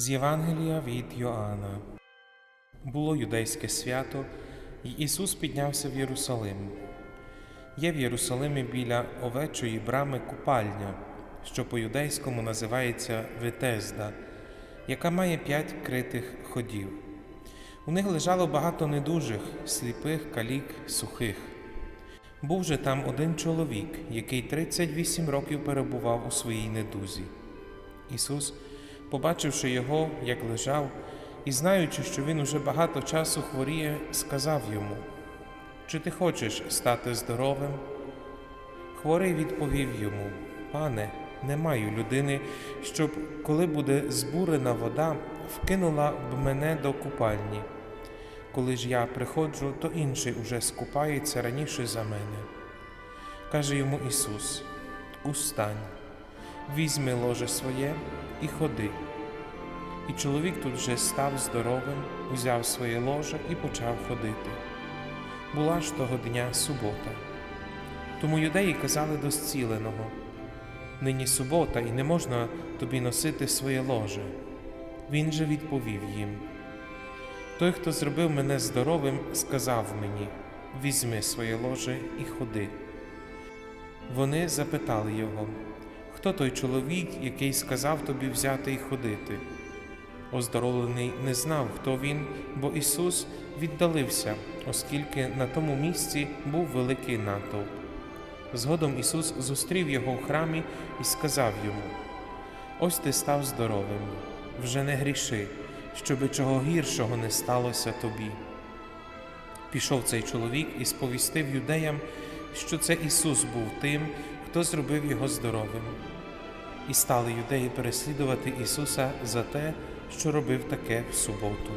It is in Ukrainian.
З Євангелія від Йоанна. Було юдейське свято, і Ісус піднявся в Єрусалим. Є в Єрусалимі біля овечої брами купальня, що по-юдейському називається Витезда, яка має п'ять критих ходів. У них лежало багато недужих, сліпих, калік, сухих. Був же там один чоловік, який 38 років перебував у своїй недузі. Ісус, побачивши його, як лежав, і знаючи, що він уже багато часу хворіє, сказав йому: Чи ти хочеш стати здоровим? Хворий відповів йому: Пане, не маю людини, щоб, коли буде збурена вода, вкинула б мене до купальні. Коли ж я приходжу, то інший уже скупається раніше за мене. Каже йому Ісус: Устань, візьми ложе своє і ходи. І чоловік тут же став здоровим, узяв своє ложе і почав ходити. Була ж того дня субота. Тому юдеї казали до зціленого: Нині субота, і не можна тобі носити своє ложе. Він же відповів їм: Той, хто зробив мене здоровим, сказав мені: Візьми своє ложе і ходи. Вони запитали його, хто той чоловік, який сказав тобі взяти і ходити. Оздоровлений не знав, хто він, бо Ісус віддалився, оскільки на тому місці був великий натовп. Згодом Ісус зустрів його в храмі і сказав йому: Ось ти став здоровим, вже не гріши, щоби чого гіршого не сталося тобі. Пішов цей чоловік і сповістив юдеям, що це Ісус був тим, хто зробив його здоровим. І стали юдеї переслідувати Ісуса за те, що робив таке в суботу.